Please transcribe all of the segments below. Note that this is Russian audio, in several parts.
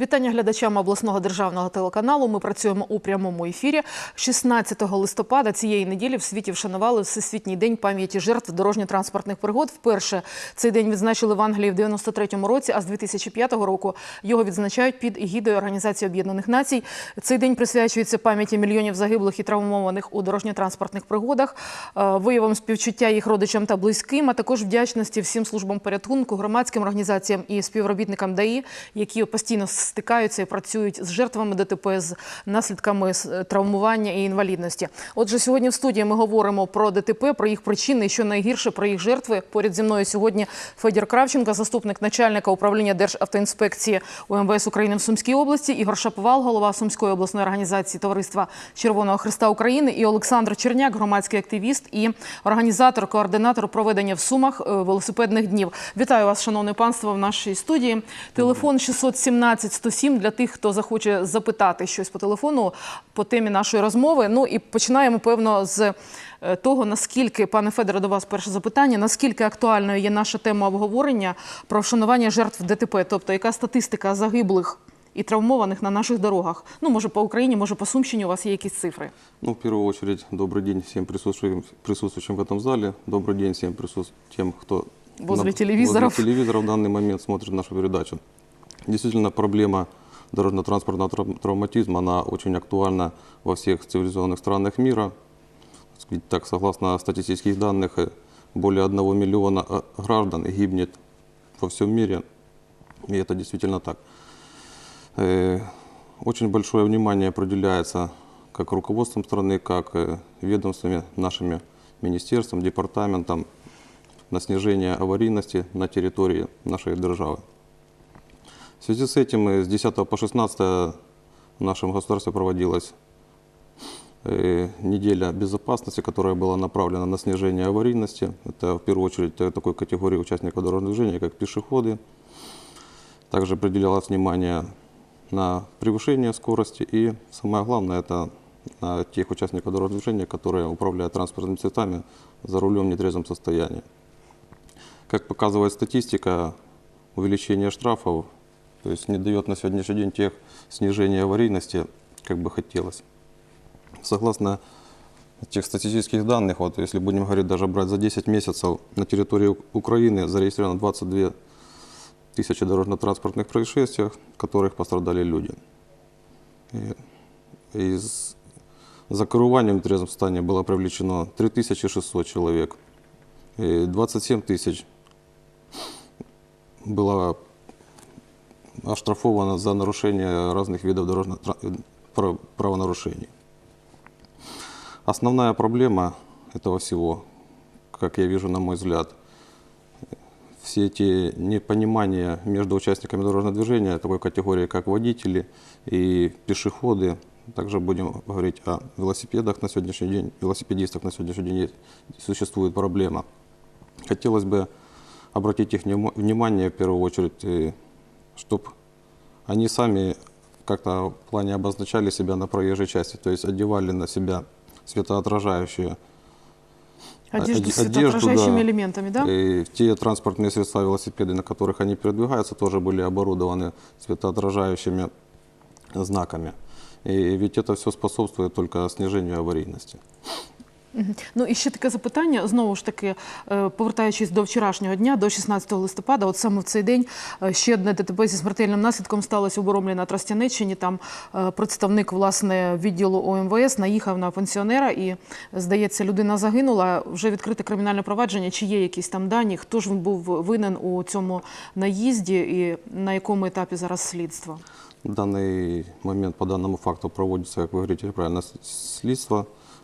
Вітання глядачам обласного державного телеканалу. Ми працюємо у прямому ефірі. 16 листопада цієї неділі в світі вшанували Всесвітній день пам'яті жертв дорожньо-транспортних пригод. Вперше цей день відзначили в Англії в 93-му році, а з 2005 року його відзначають під егідою Організації Об'єднаних Націй. Цей день присвячується пам'яті мільйонів загиблих і травмованих у дорожньо-транспортних пригодах, е, виявам співчуття їх родичам та близьким, а також вдячності всім службам порятунку, громадським організаціям і співробітникам ДАІ, які постійно стикаються і працюють з жертвами ДТП, з наслідками травмування і інвалідності. Отже, сьогодні в студії ми говоримо про ДТП, про їх причини і що найгірше про їх жертви. Поряд зі мною сьогодні Федір Кравченко, заступник начальника управління Державтоінспекції УМВС України в Сумській області, Ігор Шаповал, голова Сумської обласної організації Товариства Червоного Христа України, і Олександр Черняк, громадський активіст і організатор, координатор проведення в Сумах е, велосипедних днів. Вітаю вас, шановне панство, в нашій студії. Телефон 617 107 для тих, хто захоче запитати щось по телефону по темі нашої розмови. Ну і починаємо певно з е, того, наскільки, пане Федоре, до вас перше запитання, наскільки актуальною є наша тема обговорення про вшанування жертв ДТП, тобто яка статистика загиблих і травмованих на наших дорогах? Ну, може, по Україні, може, по Сумщині у вас є якісь цифри. Ну, в первую очередь, добрый день всем присутствующим, присутствующим в этом зале. Добрый день всем присутств... тем, кто Возле на- телевизоров. возле телевизора в данный момент смотрит нашу передачу. Действительно, проблема дорожно-транспортного трав- травматизма, она очень актуальна во всех цивилизованных странах мира. Так согласно статистических данных, э, более 1 миллиона э, граждан гибнет во всем мире. И это действительно так. Э, Очень большое внимание определяется как руководством страны, как ведомствами, нашими министерством, департаментом на снижение аварийности на территории нашей державы. В связи с этим э, с 10 по 16 в нашем государстве проводилась э, неделя безопасности, которая была направлена на снижение аварийности. Это в первую очередь э, такой категории участников дорожного движения, как пешеходы. Также определялось внимание на превышение скорости и самое главное это на тех участников дорожного движения, которые управляют транспортными средствами за рулем в нетрезвом состоянии. Как показывает статистика, увеличение штрафов то есть не дает на сегодняшний день тех снижения аварийности, как бы хотелось. Согласно тех статистических данных, вот если будем говорить, даже брать за 10 месяцев на территории Украины зарегистрировано 22 тысячи дорожно-транспортных происшествий, в которых пострадали люди. И из за керованием в трезвом состоянии было привлечено 3600 человек. И 27 тысяч было оштрафовано за нарушение разных видов дорожных правонарушений. Основная проблема этого всего, как я вижу, на мой взгляд, все эти непонимания между участниками дорожного движения, такой категории, как водители и пешеходы, также будем говорить о велосипедах на сегодняшний день, велосипедистах на сегодняшний день существует проблема. Хотелось бы обратить их внимание в первую очередь, чтобы они сами как-то в плане обозначали себя на проезжей части, то есть одевали на себя светоотражающие Одежду оде- с светоотражающими да. элементами, да? И те транспортные средства, велосипеды, на которых они передвигаются, тоже были оборудованы светоотражающими знаками. И ведь это все способствует только снижению аварийности. Ну і ще таке запитання, знову ж таки, е, повертаючись до вчорашнього дня, до 16 листопада, от саме в цей день е, ще одне ДТП зі смертельним наслідком сталося у Боромлі на Тростянеччині. Там е, представник власне відділу ОМВС наїхав на пенсіонера і, здається, людина загинула. Вже відкрите кримінальне провадження. Чи є якісь там дані? Хто ж був винен у цьому наїзді і на якому етапі зараз слідство? В данный момент по данному факту проводится, как вы говорите правильно, с-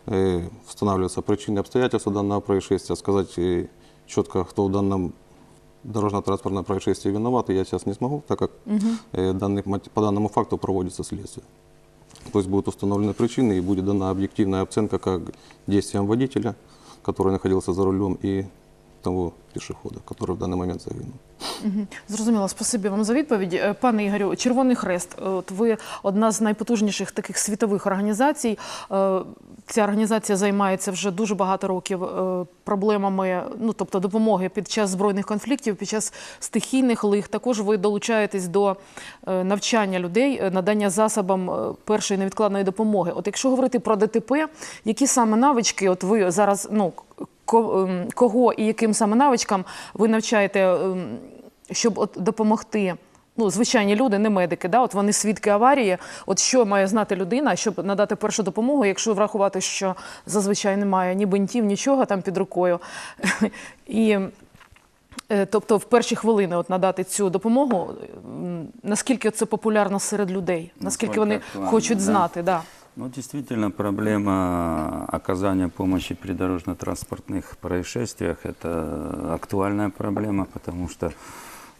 э, устанавливаются причины обстоятельства данного происшествия. Сказать э, четко, кто в данном дорожно-транспортном происшествии виноват, я сейчас не смогу, так как э, данный, по данному факту проводится следствие. То есть будут установлены причины и будет дана объективная оценка как действиям водителя, который находился за рулем, и того пешехода, который в данный момент загинул. Мгм. Зрозуміло, спасибі вам за відповідь. Е, Пане Ігорю, Червоний Хрест, от ви одна з найпотужніших таких світових організацій. Е, ця організація займається вже дуже багато років е, проблемами, ну тобто допомоги під час збройних конфліктів, під час стихійних лих. Також ви долучаєтесь до навчання людей, надання засобам першої невідкладної допомоги. От якщо говорити про ДТП, які саме навички, от ви зараз ну кого і яким саме навичкам ви навчаєте, ем, щоб от допомогти? Ну, звичайні люди, не медики, да? от вони свідки аварії. От що має знати людина, щоб надати першу допомогу, якщо врахувати, що зазвичай немає ні бинтів, нічого там під рукою. І е, тобто в перші хвилини от надати цю допомогу, наскільки це популярно серед людей, наскільки вони хочуть знати, да. Ну, действительно, проблема оказания помощи при дорожно-транспортных происшествиях – это актуальная проблема, потому что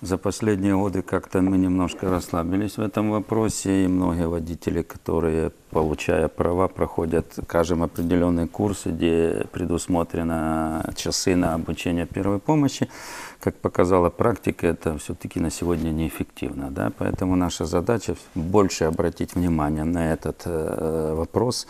за последние годы как-то мы немножко расслабились в этом вопросе, и многие водители, которые, получая права, проходят, скажем, определенные курсы, где предусмотрено часы на обучение первой помощи. Как показала практика, это все-таки на сегодня неэффективно. Да? Поэтому наша задача больше обратить внимание на этот э, вопрос.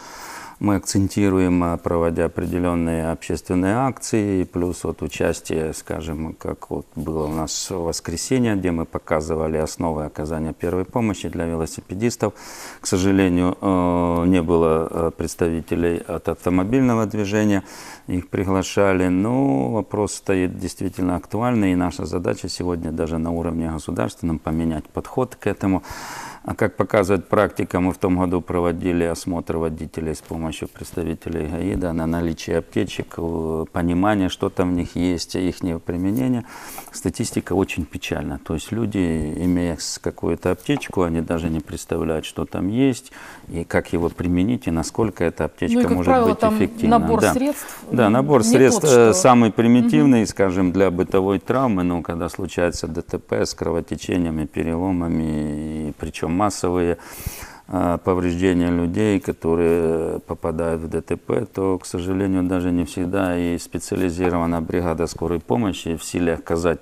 Мы акцентируем, э, проводя определенные общественные акции, плюс вот участие, скажем, как вот было у нас в воскресенье, где мы показывали основы оказания первой помощи для велосипедистов. К сожалению, э, не было э, представителей от автомобильного движения, их приглашали, но вопрос стоит действительно актуальный, и наша задача сегодня даже на уровне государственном поменять подход к этому. А как показывает практика, мы в том году проводили осмотр водителей с помощью представителей ГАИДа на наличие аптечек, э, понимание, что там в них есть, их применение. Статистика очень печальна. То есть люди, имея какую-то аптечку, они даже не представляют, что там есть, и как его применить, и насколько эта аптечка Ну и, как может правило, быть там эффективна. набор Да. средств, Да, набор не средств тот, э, что- самый примитивный, скажем, для бытовой травмы, ну, когда случается ДТП с кровотечениями, переломами, и причем массовые э, повреждения людей, которые попадают в ДТП, то, к сожалению, даже не всегда и специализированная бригада скорой помощи в силе оказать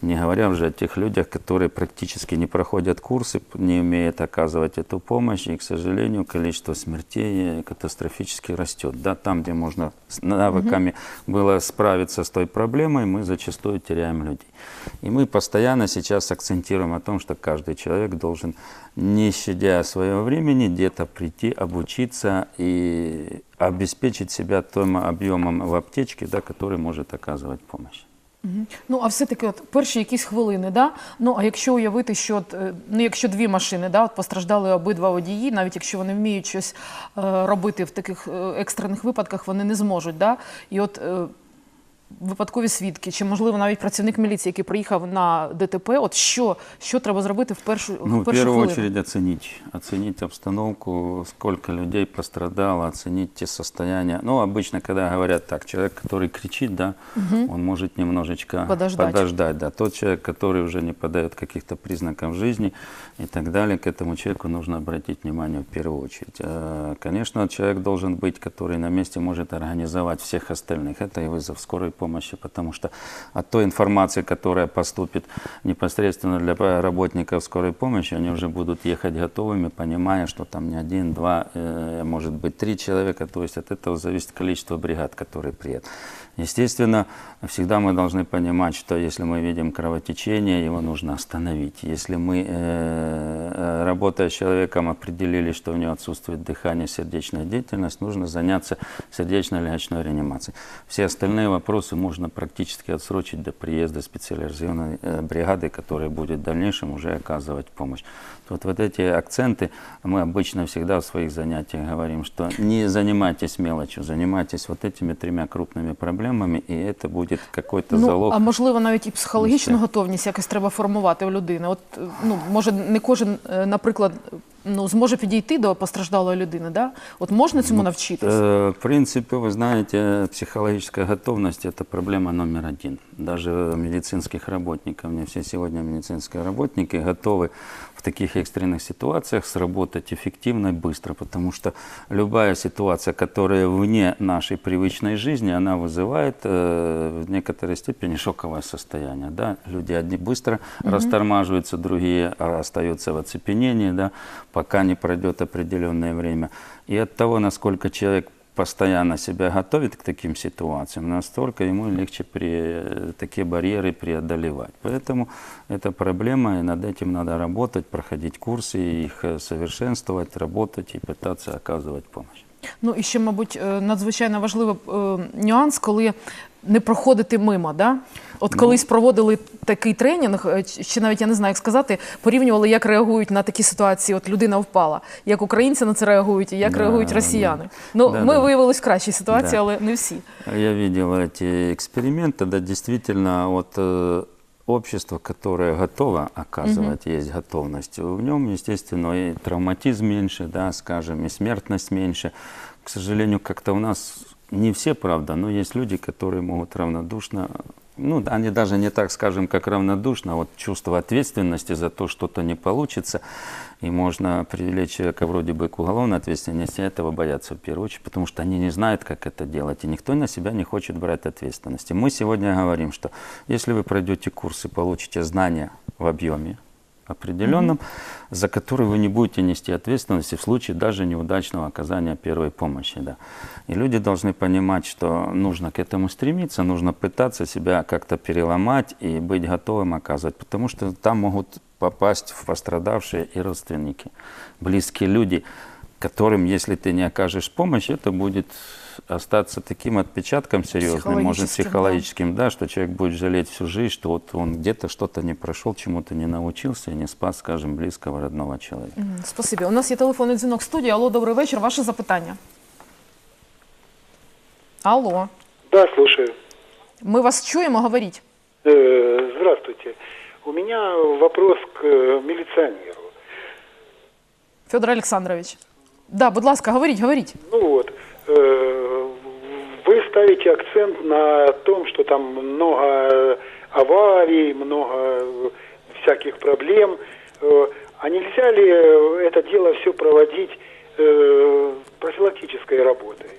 не говоря уже о тех людях, которые практически не проходят курсы, не умеют оказывать эту помощь, и, к сожалению, количество смертей катастрофически растет. Да, там, где можно с навыками было справиться с той проблемой, мы зачастую теряем людей. И мы постоянно сейчас акцентируем о том, что каждый человек должен, не щадя своего времени, где-то прийти, обучиться и обеспечить себя тем объемом в аптечке, да, который может оказывать помощь. Ну, а все-таки от перші якісь хвилини, да? Ну, а якщо уявити, що от, е, ну, якщо дві машини, да, от постраждали обидва водії, навіть якщо вони вміють щось е, робити в таких е, екстрених випадках, вони не зможуть. Да? І от е, випадкові свідки, чи можливо навіть працівник міліції, який приїхав на ДТП, от що, що треба зробити в першу, Ну, в в першу первую хвилину? очередь оценить. Оценить обстановку, сколько людей пострадало, оценить те состояния. Ну, обычно, когда говорят так, человек, который кричит, да, он может немножечко Подождать. подождать, да. Тот человек, который уже не подает каких-то признаков жизни и так далее, к этому человеку нужно обратить внимание в первую очередь. Э, Конечно, человек должен быть, который на месте может организовать всех остальных. Это и вызов скорой помощи, потому что от той информации, которая поступит непосредственно для работников скорой помощи, они уже будут ехать готовыми, понимая, что там не один, два, э, может быть, три человека. То есть от этого зависит количество бригад, которые приедут. Естественно, всегда мы должны понимать, что если мы видим кровотечение, его нужно остановить. Если мы, э, э, работая с человеком, определили, что у него отсутствует дыхание, сердечная деятельность, нужно заняться сердечно-легочной реанимацией. Все остальные вопросы можно практически отсрочить до приезда специализированной э, бригады, которая будет в дальнейшем уже оказывать помощь. Вот, вот эти акценты мы обычно всегда в своих занятиях говорим, что не занимайтесь мелочью, занимайтесь вот этими тремя крупными проблемами, и это будет какой-то Ну, залог. а можливо, навіть і психологічну Усе. готовність якось треба формувати у людини. От, е, ну, може, не кожен, е, наприклад, ну, зможе підійти до постраждалої людини, да? От можна цьому навчитись? Э, В принципе, вы знаете, психологическая готовность – это проблема номер один. Даже медицинских работников, не все сегодня медицинские работники готовы в таких экстренных ситуациях сработать эффективно и быстро, потому что любая ситуация, которая вне нашей привычной жизни, она вызывает э, в некоторой степени шоковое состояние. Да? Люди одни быстро растормаживаются, другие а, остаются в оцепенении, да, Пока не пройдет определенное время. И от того, насколько человек постоянно себя готовит к таким ситуациям, настолько ему легче при, такие барьеры преодолевать. Поэтому это проблема, и над этим надо работать, проходить курсы, их э, совершенствовать, работать и пытаться оказывать помощь. Ну і ще, мабуть, е, надзвичайно важливий е, нюанс, коли не проходити мимо. Да? От колись проводили такий тренінг, е, чи чи навіть я не знаю, як сказати, порівнювали, як реагують на такі ситуації. От людина впала, як українці на це реагують, і як Да, реагують да. росіяни. Ну, Да, ми да. виявилися в кращій ситуації, Да. але не всі. Я видел эти эксперименты, да, действительно, вот э, общество, которое готово оказывать, есть готовность, в нем, естественно, и травматизм меньше, да, скажем, и смертность меньше. К сожалению, как-то у нас не все, правда, но есть люди, которые могут равнодушно, ну, они даже не так, скажем, как равнодушно, а вот чувство ответственности за то, что-то не получится, и можно привлечь человека вроде бы к уголовной ответственности, этого боятся в первую очередь, потому что они не знают, как это делать, и никто на себя не хочет брать ответственности. Мы сегодня говорим, что если вы пройдете курсы, получите знания в объеме определенном, за который вы не будете нести ответственности в случае даже неудачного оказания первой помощи. Да. И люди должны понимать, что нужно к этому стремиться, нужно пытаться себя как-то переломать и быть готовым оказывать, потому что там могут попасть в пострадавшие и родственники, близкие люди, которым, если ты не окажешь помощь, это будет остаться таким отпечатком серьезным, может Психологическим, да. психологическим, да, что человек будет жалеть всю жизнь, что вот он где-то что-то не прошел, чему-то не научился и не спас, скажем, близкого, родного человека. Мгм, Спасибі. У нас є телефонний дзвінок в студії. Алло, добрий вечір. Ваше запитання. Алло, Да, слушаю. ми вас чуємо, говоріть. Э, Здравствуйте. У меня вопрос к э, милиционеру. Федор Олександрович. Да, будь ласка, говоріть, говоріть. Ну вот, э, ставите акцент на том, что там много э, аварий, много э, всяких проблем. Э, А нельзя ли это дело все проводить профилактической работой?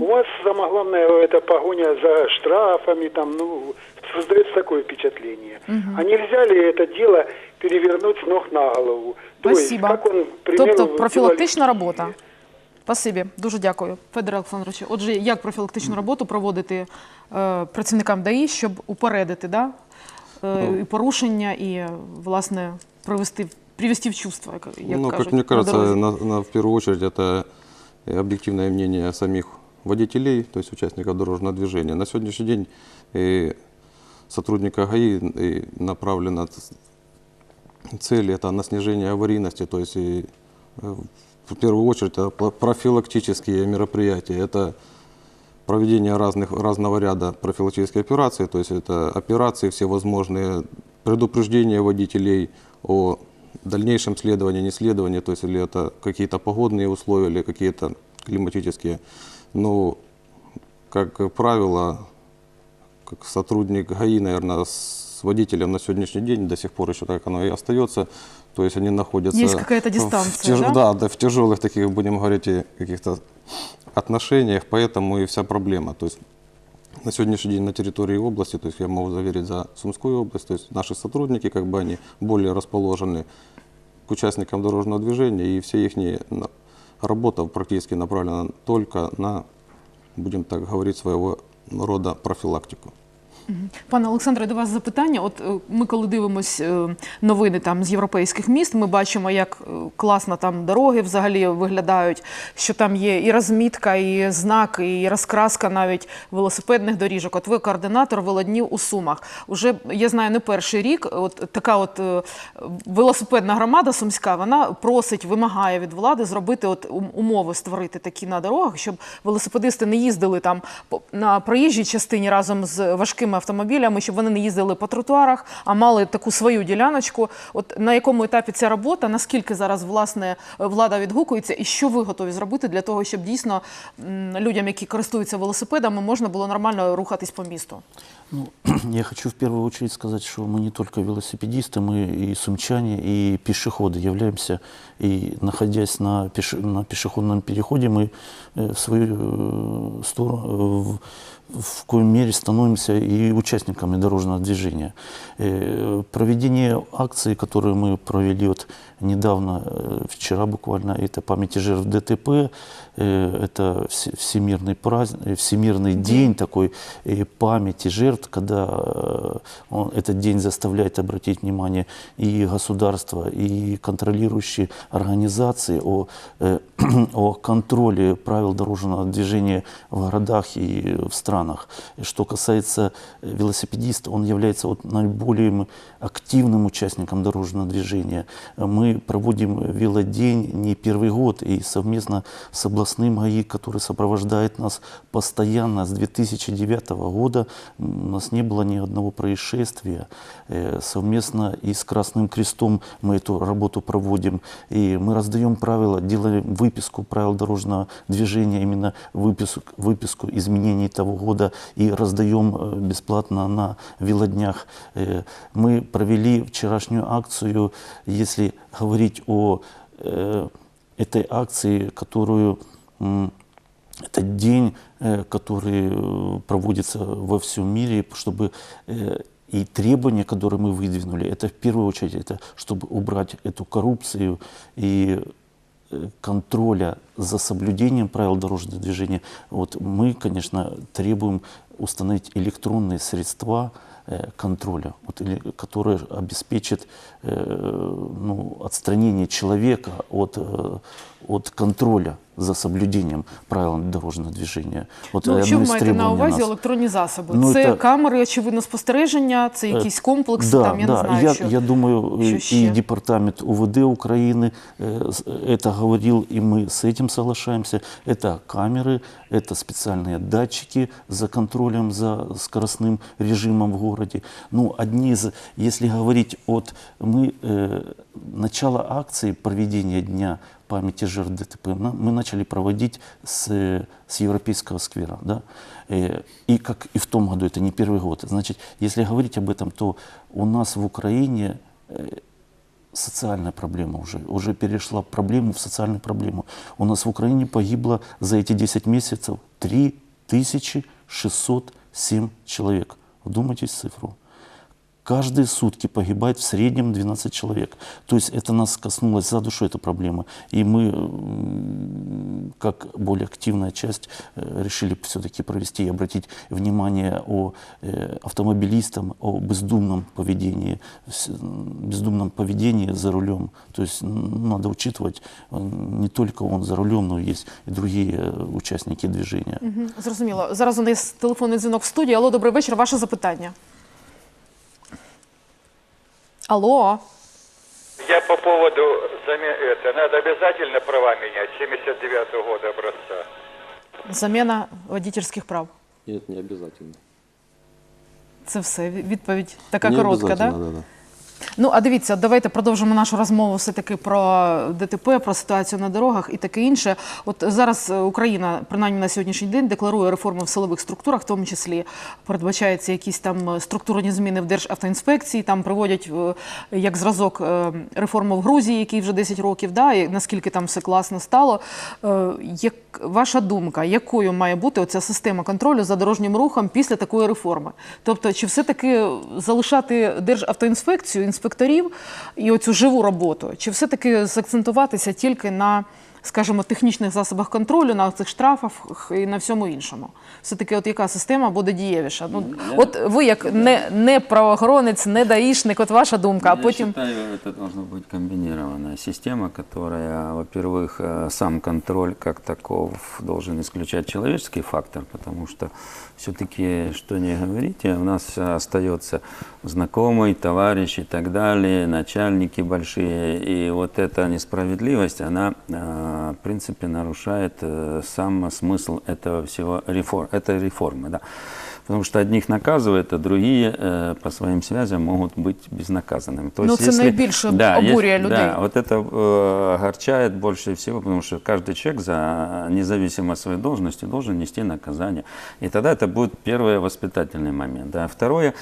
У вас самое главное это погоня за штрафами, там, ну, создается такое впечатление. А нельзя ли это дело перевернуть с ног на голову? То есть, Спасибо. как он, примеру, Тобто профілактична делали робота. Киеве. Спасибі, дуже дякую, Федоре Олександровичу. Отже, як профілактичну роботу проводити е, працівникам ДАІ, щоб упередити да? е, і порушення, і е, власне привести, привести в чувство, як, як ну, кажуть, как мне кажется, на дорозі. на, на- в первую очередь это э, объективное мнение самих водителей, то есть участников дорожного движения. На сегодняшний день э, сотрудника ГАИ э, направлена ц- цель это на снижение аварийности, то есть и, э, в первую очередь это профилактические мероприятия, это проведение разных, разного ряда профилактических операций, то есть это операции всевозможные, предупреждение водителей о дальнейшем следовании, не следовании, то есть или это какие-то погодные условия, или какие-то климатические. Но, как правило, как сотрудник ГАИ, наверное, с водителем на сегодняшний день до сих пор еще так оно и остается. То есть они находятся Есть какая-то в дистанция, тяж- да? да, в тяжелых таких, будем говорить, каких-то отношениях, поэтому и вся проблема. То есть на сегодняшний день на территории области, то есть я могу заверить за Сумскую область, то есть наши сотрудники, как бы они более расположены к участникам дорожного движения, и вся их работа практически направлена только на, будем так говорить, своего рода профилактику. Пане Олександре, до вас запитання. От е, ми, коли дивимось е, новини там з європейських міст, ми бачимо, як е, класно там дороги взагалі виглядають, що там є і розмітка, і знак, і розкраска навіть велосипедних доріжок. От ви координатор велоднів у Сумах. Уже я знаю не перший рік. От така от велосипедна громада сумська, вона просить, вимагає від влади зробити от умови створити такі на дорогах, щоб велосипедисти не їздили там на проїжджій частині разом з важкими автомобілями, щоб вони не їздили по тротуарах, а мали таку свою діляночку. От на якому етапі ця робота? Наскільки зараз власне влада відгукується, і що ви готові зробити для того, щоб дійсно людям, які користуються велосипедами, можна було нормально рухатись по місту? Ну, я хочу в первую очередь сказать, что мы не только велосипедисты, мы и сумчане, и пешеходы являемся. И находясь на, пеше- на пешеходном переходе, мы э, в свою э, сторону, в, в коей мере становимся и участниками дорожного движения. Э, Проведение акции, которую мы провели вот недавно, э, вчера буквально, это памяти жертв ДТП, э, это все- всемирный праздник, всемирный день такой э, памяти жертв, когда э, он- этот день заставляет обратить внимание и государства, и контролирующие организации о, э, о контроле правил дорожного движения в городах и в странах. Что касается э, велосипедиста, он является вот наиболее активным участником дорожного движения. Мы проводим велодень не первый год и совместно с областным ГАИ, который сопровождает нас постоянно с 2009 года, нас не было ни одного происшествия. Э, Совместно и с Красным Крестом мы эту работу проводим. И мы раздаем правила, делаем выписку правил дорожного движения, именно выписку, выписку изменений того года и раздаем э, бесплатно на велоднях. Э, Мы провели вчерашнюю акцию, если говорить о этой акции, которую это день, э, который э, проводится во всем мире, чтобы э, и требования, которые мы выдвинули, это в первую очередь, это чтобы убрать эту коррупцию и контроля за соблюдением правил дорожного движения. Вот мы, конечно, требуем установить электронные средства контроля, вот, или- которые обеспечат ну, отстранение человека от, от контроля за соблюдением правил дорожного движения. Вот Ну, одно що ви із маєте на требувань увазі нас. електронні засоби? Ну, це це- камери, очевидно, спостереження, це якісь комплекси, да, там, я да. не знаю, я, що. я думаю, що и, ще? и департамент УВД Украины э, с- это говорил, и мы с этим соглашаемся. Это камеры, это специальные датчики за контролем за скоростным режимом в городе. Ну, одни из, если говорить от мы э, начало акции проведения дня памяти жертв ДТП мы начали проводить с, с Европейского сквера. Да? Э, И как и в том году, это не первый год. Значит, если говорить об этом, то у нас в Украине э, социальная проблема уже, уже перешла проблему в социальную проблему. У нас в Украине погибло за эти 10 месяцев 3607 человек. Вдумайтесь в цифру. Каждые сутки погибает в среднем 12 человек. То есть это нас коснулось за душу, эта проблема. И мы, м, как более активная часть, э, решили все-таки провести и обратить внимание о э, автомобилистам, о бездумном поведении, с- м, бездумном поведении за рулем. То есть м, надо учитывать, э, не только он за рулем, но есть и другие э, участники движения. Мгм, Зрозуміло. Зараз у нас телефонний дзвінок в студії. Алло, добрий вечір. Ваше запитання. Алло. Я по поводу заме- это надо обязательно права менять 79 года образца. Заміна водительських прав. Нет, не обязательно. Це все. Ві- Відповідь така не коротка, так? обязательно, да? да. Ну, а дивіться, давайте продовжимо нашу розмову все-таки про ДТП, про ситуацію на дорогах і таке інше. От зараз е, Україна, принаймні на сьогоднішній день, декларує реформи в силових структурах, в тому числі передбачаються якісь там е, структурні зміни в Державтоінспекції, там приводять е, як зразок реформу в Грузії, який вже 10 років, да, і наскільки там все класно стало. Як ваша думка, якою має бути оця система контролю за дорожнім рухом після такої реформи? Тобто, чи все-таки залишати Державтоінспекцію, інспекторів і оцю живу роботу, чи все-таки закцентуватися тільки на, скажімо, технічних засобах контролю, на цих штрафах і на всьому іншому? Все-таки, от яка система буде дієвіша? Ну, от ви як не, не правоохоронець, не даїшник, от ваша думка, а Я потім. считаю, это должна быть комбинированная система, которая, во-первых, э, сам контроль как таков должен исключать человеческий фактор, потому что все-таки, что не говорите, у нас остается знакомый, товарищ и так далее, начальники большие, и вот эта несправедливость, она, э, в принципе, нарушает э, сам смысл этого всего реформ, этой реформы, да. Потому что одних наказывают, а другие э, по своим связям могут быть безнаказанными. То Ну, это наибільше обурює людей. Да, вот это э, огорчает больше всего, потому что каждый человек, за, независимо от своей должности, должен нести наказание. И тогда это будет первый воспитательный момент. Да. Второе,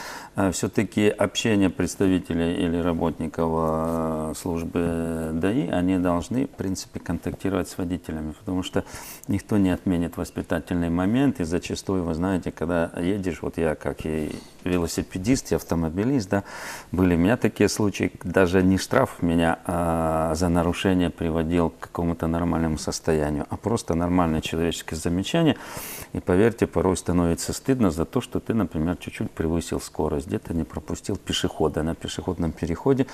все-таки общение представителей или работников э, службы ДАИ, они должны, в принципе, контактировать с водителями, потому что никто не отменит воспитательный момент. И зачастую, вы знаете, когда едешь, вот я как и велосипедист, и автомобилист, да, были у меня такие случаи, даже не штраф меня а, за нарушение приводил к какому-то нормальному состоянию, а просто нормальное человеческое замечание. И поверьте, порой становится стыдно за то, что ты, например, чуть-чуть превысил скорость, где-то не пропустил пешехода на пешеходном переходе,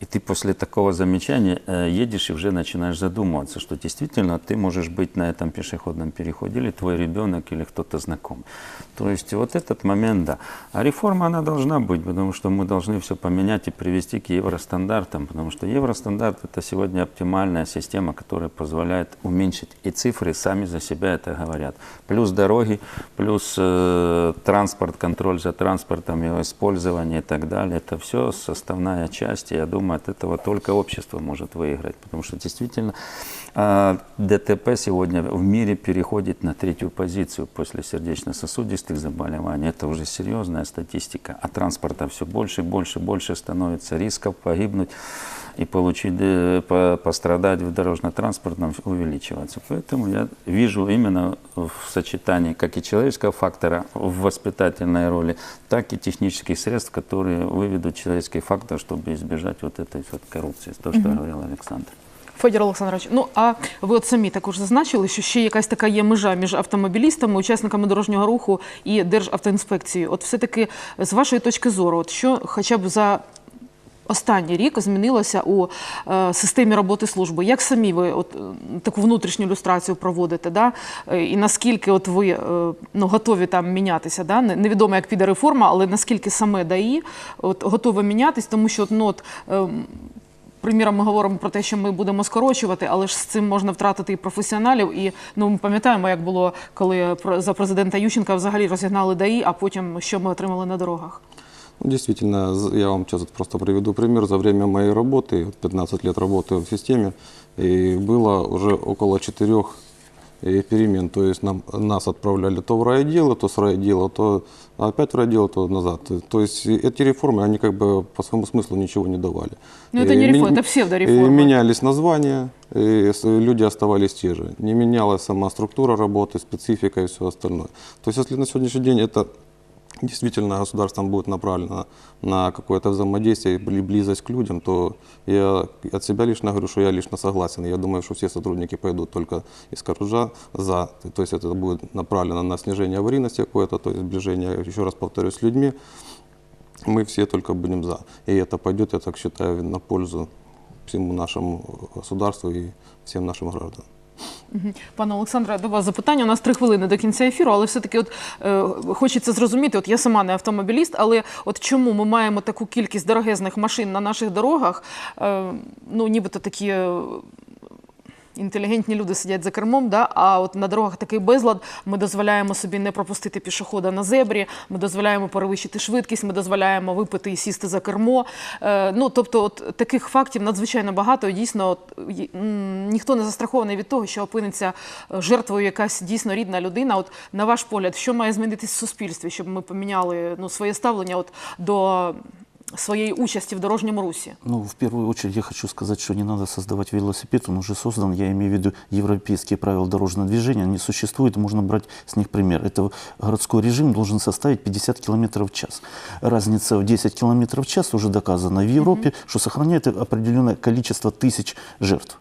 и ты после такого замечания э, едешь и уже начинаешь задумываться, что действительно ты можешь быть на этом пешеходном переходе, или твой ребенок, или кто-то знакомый. То есть вот этот момент, да. А реформа, она должна быть, потому что мы должны все поменять и привести к евростандартам, потому что евростандарт – это сегодня оптимальная система, которая позволяет уменьшить, и цифры сами за себя это говорят. Плюс дороги, плюс э, транспорт, контроль за транспортом, его использование и так далее. Это все составная часть, и я думаю, от этого только общество может выиграть, потому что действительно а, ДТП сегодня в мире переходит на третью позицию после сердечно-сосудистых заболеваний. Это уже серьезная статистика. А транспорта все больше, больше, больше становится рисков погибнуть и получить, э, по- пострадать в дорожно-транспортном увеличиваться. Поэтому я вижу именно в сочетании как и человеческого фактора в воспитательной роли, так и технических средств, которые выведут человеческий фактор, чтобы избежать вот этой вот коррупции, то, что говорил Александр. Федір Олександрович, ну а ви от самі також зазначили, що ще якась така є межа між автомобілістами, учасниками дорожнього руху і Державтоінспекцією. От все-таки з вашої точки зору, от що хоча б за останній рік змінилося у е, системі роботи служби? Як самі ви от, е, таку внутрішню ілюстрацію проводите? Да? Е, І наскільки от ви ну, готові там мінятися? Да? Не- Невідомо, як піде реформа, але наскільки саме ДАІ от, готове мінятись, тому що ну, от, Приміром, ми говоримо про те, що ми будемо скорочувати, але ж з цим можна втратити і професіоналів. І ну ми пам'ятаємо, як було, коли за президента Ющенка взагалі розігнали ДАІ, а потім що ми отримали на дорогах. Ну, действительно, я вам сейчас просто приведу пример. За время моей работы, 15 лет работы в системе, и было уже около четырех перемен. То есть нам, нас отправляли то в райотделы, то с райотдела, то опять в райотдел, то назад. То есть эти реформы, они как бы по своему смыслу ничего не давали. Ну, это не реформа, мен- это псевдореформа. Менялись названия, с- люди оставались те же. Не менялась сама структура работы, специфика и все остальное. То есть если на сегодняшний день это действительно государством будет направлено на какое-то взаимодействие или близость к людям, то я от себя лично говорю, что я лично согласен. Я думаю, что все сотрудники пойдут только из Каружа за. То есть это будет направлено на снижение аварийности какое-то, то есть сближение, еще раз повторюсь, с людьми. Мы все только будем за. И это пойдет, я так считаю, на пользу всему нашему государству и всем нашим гражданам. Пане Олександре, до вас запитання. У нас три хвилини до кінця ефіру, але все-таки от, е, хочеться зрозуміти, от я сама не автомобіліст, але от чому ми маємо таку кількість дорогезних машин на наших дорогах, е, ну нібито такі. Інтелігентні люди сидять за кермом, да? а от на дорогах такий безлад. Ми дозволяємо собі не пропустити пішохода на зебрі, ми дозволяємо перевищити швидкість, ми дозволяємо випити і сісти за кермо. Е, ну, тобто, от таких фактів надзвичайно багато. І дійсно, от, ніхто не застрахований від того, що опиниться е, жертвою якась дійсно рідна людина. От на ваш погляд, що має змінитись в суспільстві, щоб ми поміняли ну, своє ставлення от, до своєї участі в дорожньому русі? Ну, в первую очередь я хочу сказать, что не надо создавать велосипед, он уже создан, я имею в виду европейские правила дорожного движения, они существуют, можно брать с них пример. Это городской режим должен составить 50 км в час. Разница в 10 км в час уже доказана в Европе, что сохраняет определенное количество тысяч жертв.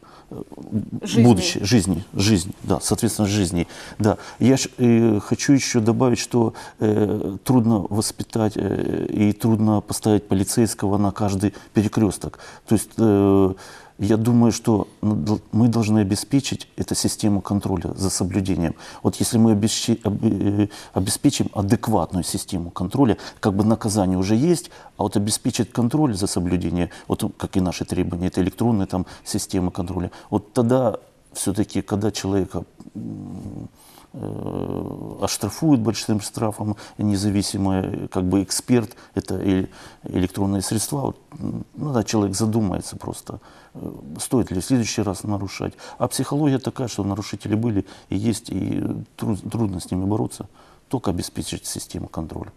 Жизней. Будущее, жизни, жизни, да, соответственно, жизни. Да. Я ж, э, хочу еще добавить, что э, трудно воспитать э, и трудно поставить полицейского на каждый перекресток. То есть э, я думаю, что ну, мы должны обеспечить эту систему контроля за соблюдением. Вот если мы э, обеспечим адекватную систему контроля, как бы наказание уже есть, а вот обеспечить контроль за соблюдение, вот как и наши требования, это электронные там системы контроля, вот тогда все-таки, когда человека э, оштрафуют большим штрафом независимый как бы эксперт, это электронные средства. Вот, ну да, человек задумается просто, э, стоит ли в следующий раз нарушать. А психология такая, что нарушители были и есть, и тру- трудно с ними бороться, только обеспечить систему контроля.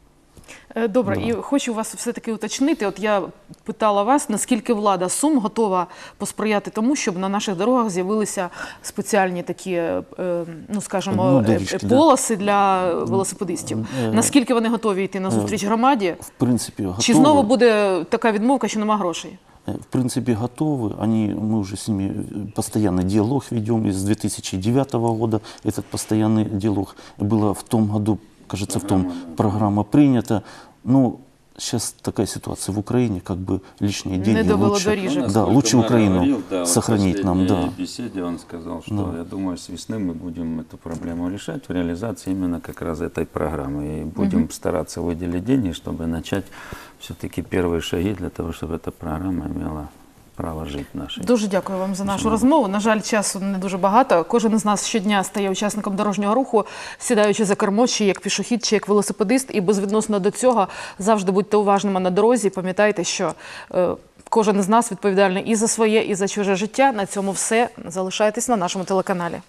Е, Добре, і хочу вас все-таки уточнити. От я питала вас, наскільки влада Сум готова посприяти тому, щоб на наших дорогах з'явилися спеціальні такі, е, е, ну скажімо, Ну, е, доріжки, е, да. полоси для велосипедистів. Е, Наскільки вони готові йти на зустріч громаді? В принципе, готовы. Чи знову буде така відмовка, що нема грошей? Э, В принципе, готовы. Они, мы уже с ними э, постоянный диалог ведем. И с 2009 года этот постоянный диалог. Было в том году, кажется, в том программа принята. Но сейчас такая ситуация в Украине, как бы лишние деньги до лучше, велодоріжок. да, лучше Украину сохранить нам. Да. В беседе он сказал, что, я думаю, с весны мы будем эту проблему решать в реализации именно как раз этой программы. И будем стараться выделить деньги, чтобы начать все-таки первые шаги для того, чтобы эта программа имела право жити наше. Дуже дякую вам за нашу розмову. На жаль, часу не дуже багато. Кожен з нас щодня стає учасником дорожнього руху, сідаючи за кермо, чи як пішохід, чи як велосипедист. І безвідносно до цього завжди будьте уважними на дорозі. Пам'ятайте, що е, кожен з нас відповідальний і за своє, і за чуже життя. На цьому все. Залишайтесь на нашому телеканалі.